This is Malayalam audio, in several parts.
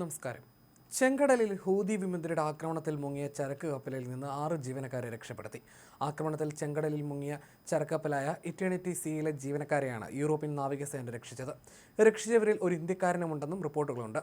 നമസ്കാരം. ചെങ്കടലിൽ ഹൂതി വിമതരുടെ ആക്രമണത്തിൽ മുങ്ങിയ ചരക്ക് കപ്പലിൽ നിന്ന് ആറ് ജീവനക്കാരെ രക്ഷപ്പെടുത്തി. ആക്രമണത്തിൽ ചെങ്കടലിൽ മുങ്ങിയ ചരക്കപ്പലായ ഇറ്റേണിറ്റി സിയിലെ ജീവനക്കാരെയാണ് യൂറോപ്യൻ നാവികസേന രക്ഷിച്ചത്. രക്ഷിച്ചവരിൽ ഒരു ഇന്ത്യക്കാരനുമുണ്ടെന്നും റിപ്പോർട്ടുകളുണ്ട്.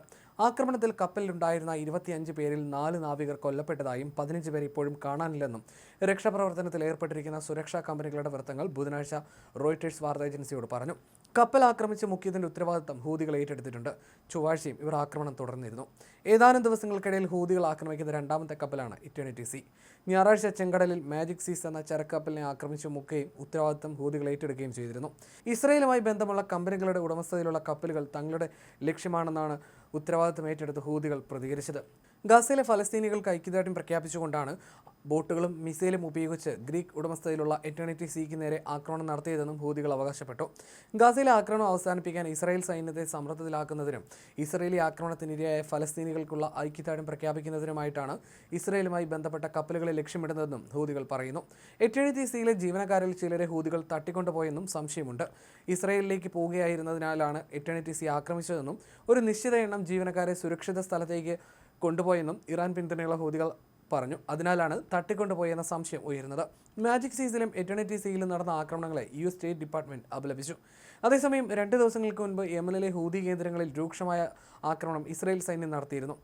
ആക്രമണത്തിൽ കപ്പലിലുണ്ടായിരുന്ന ഇരുപത്തിയഞ്ച് പേരിൽ നാല് നാവികർ കൊല്ലപ്പെട്ടതായും പതിനഞ്ച് പേർ ഇപ്പോഴും കാണാനില്ലെന്നും രക്ഷാപ്രവർത്തനത്തിൽ ഏർപ്പെട്ടിരിക്കുന്ന സുരക്ഷാ കമ്പനികളുടെ വൃത്തങ്ങൾ ബുധനാഴ്ച റോയിട്ടേഴ്സ് വാർത്താ ഏജൻസിയോട് പറഞ്ഞു. കപ്പൽ ആക്രമിച്ച് മുക്കിയതിന്റെ ഉത്തരവാദിത്തം ഹൂതികൾ ഏറ്റെടുത്തിട്ടുണ്ട്. ചൊവ്വാഴ്ചയും ഇവർ ആക്രമണം തുടർന്നിരുന്നു. ഏതാനും ദിവസങ്ങൾക്കിടയിൽ ഹൂതികൾ ആക്രമിക്കുന്ന രണ്ടാമത്തെ കപ്പലാണ് ഇറ്റേണിറ്റി സി ഞായറാഴ്ച ചെങ്കടലിൽ മാജിക് സീസ് എന്ന ചരക്കപ്പലിനെ ആക്രമിച്ച് മുക്കുകയും ഉത്തരവാദിത്തം ഹൂതികൾ ഏറ്റെടുക്കുകയും ചെയ്തിരുന്നു. ഇസ്രയേലുമായി ബന്ധമുള്ള കമ്പനികളുടെ ഉടമസ്ഥതയിലുള്ള കപ്പലുകൾ തങ്ങളുടെ ലക്ഷ്യമാണെന്നാണ് ഉത്തരവാദിത്തം ഏറ്റെടുത്ത് ഹൂതികൾ പ്രതികരിച്ചത്. ഗാസയിലെ ഫലസ്തീനികൾക്ക് ഐക്യദാർഢ്യം പ്രഖ്യാപിച്ചുകൊണ്ടാണ് ബോട്ടുകളും മിസൈലും ഉപയോഗിച്ച് ഗ്രീക്ക് ഉടമസ്ഥതയിലുള്ള എറ്റേണിറ്റി സിക്ക് നേരെ ആക്രമണം നടത്തിയതെന്നും ഹൂതികൾ അവകാശപ്പെട്ടു. ഗാസയിലെ ആക്രമണം അവസാനിപ്പിക്കാൻ ഇസ്രായേൽ സൈന്യത്തെ സമ്മർദ്ദത്തിലാക്കുന്നതിനും ഇസ്രയേലി ആക്രമണത്തിനിരയായ ഫലസ്തീനികൾക്കുള്ള ഐക്യദാർഢ്യം പ്രഖ്യാപിക്കുന്നതിനുമായിട്ടാണ് ഇസ്രയേലുമായി ബന്ധപ്പെട്ട കപ്പലുകളെ ലക്ഷ്യമിടുന്നതെന്നും ഹൂതികൾ പറയുന്നു. എറ്റേണിറ്റി സിയിലെ ജീവനക്കാരിൽ ചിലരെ ഹൂതികൾ തട്ടിക്കൊണ്ടുപോയെന്നും സംശയമുണ്ട്. ഇസ്രയേലിലേക്ക് പോവുകയായിരുന്നതിനാലാണ് എറ്റേണിറ്റി സി ആക്രമിച്ചതെന്നും ഒരു നിശ്ചിത എണ്ണം ജീവനക്കാരെ സുരക്ഷിത സ്ഥലത്തേക്ക് കൊണ്ടുപോയെന്നും ഇറാൻ പിന്തുണയുള്ള ഹൂതികൾ പറഞ്ഞു. അതിനാലാണ് തട്ടിക്കൊണ്ടുപോയെന്ന സംശയം ഉയരുന്നത്. മാജിക് സീസിലും എറ്റേണിറ്റി സീയിലും നടന്ന ആക്രമണങ്ങളെ യു സ്റ്റേറ്റ് ഡിപ്പാർട്ട്മെന്റ് അപലപിച്ചു. അതേസമയം രണ്ട് ദിവസങ്ങൾക്ക് മുൻപ് യമനിലെ ഹൂതി കേന്ദ്രങ്ങളിൽ രൂക്ഷമായ ആക്രമണം ഇസ്രായേൽ സൈന്യം നടത്തിയിരുന്നു.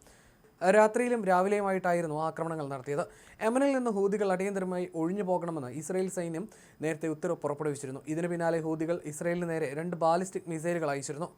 രാത്രിയിലും രാവിലെയുമായിട്ടായിരുന്നു ആക്രമണങ്ങൾ നടത്തിയത്. യമനിൽ നിന്ന് ഹൂതികൾ അടിയന്തരമായി ഒഴിഞ്ഞു പോകണമെന്ന് ഇസ്രായേൽ സൈന്യം നേരത്തെ ഉത്തരവ് പുറപ്പെടുവിച്ചിരുന്നു. ഇതിന് പിന്നാലെ ഹൂതികൾ ഇസ്രായേലിന് നേരെ രണ്ട് ബാലിസ്റ്റിക് മിസൈലുകൾ അയച്ചിരുന്നു.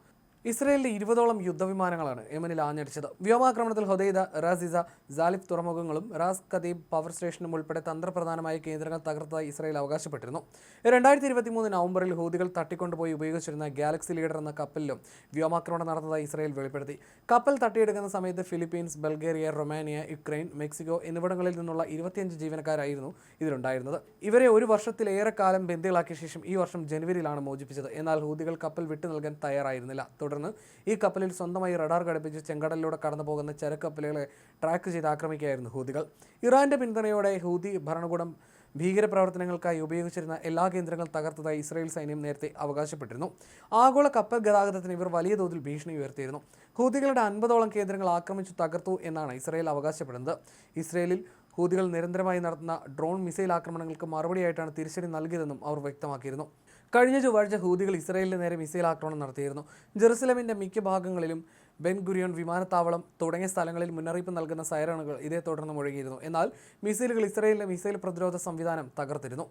ഇസ്രയേലിന്റെ ഇരുപതോളം യുദ്ധവിമാനങ്ങളാണ് യമനിൽ ആഞ്ഞടിച്ചത്. വ്യോമാക്രമണത്തിൽ ഹൊദൈദ റാസിസ ജാലിഫ് തുറമുഖങ്ങളും റാസ് കദീബ് പവർ സ്റ്റേഷനും ഉൾപ്പെടെ തന്ത്രപ്രധാനമായ കേന്ദ്രങ്ങൾ തകർത്തതായി ഇസ്രയേൽ അവകാശപ്പെട്ടിരുന്നു. രണ്ടായിരത്തി ഇരുപത്തി മൂന്ന് നവംബറിൽ ഹൂതികൾ തട്ടിക്കൊണ്ടുപോയി ഉപയോഗിച്ചിരുന്ന ഗാലക്സി ലീഡർ എന്ന കപ്പലിലും വ്യോമാക്രമണം നടന്നതായി ഇസ്രയേൽ വെളിപ്പെടുത്തി. കപ്പൽ തട്ടിയെടുക്കുന്ന സമയത്ത് Philippines Bulgaria Romania Ukraine Mexico എന്നിവിടങ്ങളിൽ നിന്നുള്ള ഇരുപത്തിയഞ്ച് ജീവനക്കാരായിരുന്നു ഇതിലുണ്ടായിരുന്നത്. ഇവരെ ഒരു വർഷത്തിലേറെ കാലം ബന്ദികളാക്കിയ ശേഷം ഈ വർഷം ജനുവരിയിലാണ് മോചിപ്പിച്ചത്. എന്നാൽ ഹൂതികൾ കപ്പൽ വിട്ടു നൽകാൻ തയ്യാറായിരുന്നില്ല തുടർന്ന് ഈ കപ്പലിൽ സ്വന്തമായി റഡാർ ഘടിപ്പിച്ച് ചെങ്കടലിലൂടെ കടന്നു പോകുന്ന ചരക്കപ്പലുകളെ ട്രാക്ക് ചെയ്ത് ആക്രമിക്കുകയായിരുന്നു ഹൂതികൾ. ഇറാന്റെ പിന്തുണയോടെ ഹൂതി ഭരണകൂടം ഭീകരപ്രവർത്തനങ്ങൾക്കായി ഉപയോഗിച്ചിരുന്ന എല്ലാ കേന്ദ്രങ്ങളും തകർത്തതായി ഇസ്രായേൽ സൈന്യം നേരത്തെ അവകാശപ്പെട്ടിരുന്നു. ആഗോള കപ്പൽ ഗതാഗതത്തിന് ഇവർ വലിയ തോതിൽ ഭീഷണി ഉയർത്തിയിരുന്നു. ഹൂതികളുടെ അൻപതോളം കേന്ദ്രങ്ങൾ ആക്രമിച്ചു തകർത്തു എന്നാണ് ഇസ്രായേൽ അവകാശപ്പെടുന്നത്. ഇസ്രായേലിൽ ഹൂതികൾ നിരന്തരമായി നടത്തുന്ന ഡ്രോൺ മിസൈൽ ആക്രമണങ്ങൾക്ക് മറുപടിയായിട്ടാണ് തിരിച്ചടി നൽകിയതെന്നും അവർ വ്യക്തമാക്കിയിരുന്നു. കഴിഞ്ഞ ചൊവ്വാഴ്ച ഹൂതികൾ ഇസ്രയേലിന് നേരെ മിസൈൽ ആക്രമണം നടത്തിയിരുന്നു. ജെറുസലമിന്റെ മിക്ക ഭാഗങ്ങളിലും ബെൻ ഗുരിയോൺ വിമാനത്താവളം തുടങ്ങിയ സ്ഥലങ്ങളിൽ മുന്നറിയിപ്പ് നൽകുന്ന സൈറണുകൾ ഇതേ തുടർന്ന് മുഴങ്ങിയിരുന്നു. എന്നാൽ മിസൈലുകൾ ഇസ്രായേലിന്റെ മിസൈൽ പ്രതിരോധ സംവിധാനം തകർത്തിരുന്നു.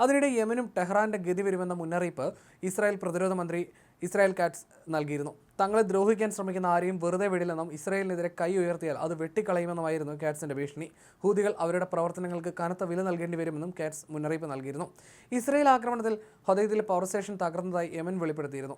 അതിനിടെ യമനും ടെഹ്റാന്റെ ഗതി വരുമെന്ന മുന്നറിയിപ്പ് ഇസ്രായേൽ പ്രതിരോധ മന്ത്രി ഇസ്രായേൽ കാറ്റ്സ് നൽകിയിരുന്നു. തങ്ങളെ ദ്രോഹിക്കാൻ ശ്രമിക്കുന്ന ആരെയും വെറുതെ വിടില്ലെന്നും ഇസ്രായേലിനെതിരെ കൈ ഉയർത്തിയാൽ അത് വെട്ടിക്കളയുമെന്നുമായിരുന്നു കാറ്റ്സിന്റെ ഭീഷണി. ഹൂതികൾ അവരുടെ പ്രവർത്തനങ്ങൾക്ക് കനത്ത വില നൽകേണ്ടി വരുമെന്നും കാറ്റ്സ് മുന്നറിയിപ്പ് നൽകിയിരുന്നു. ഇസ്രായേൽ ആക്രമണത്തിൽ ഹൊദൈദിലെ പവർ സ്റ്റേഷൻ തകർന്നതായി യമൻ വെളിപ്പെടുത്തിയിരുന്നു.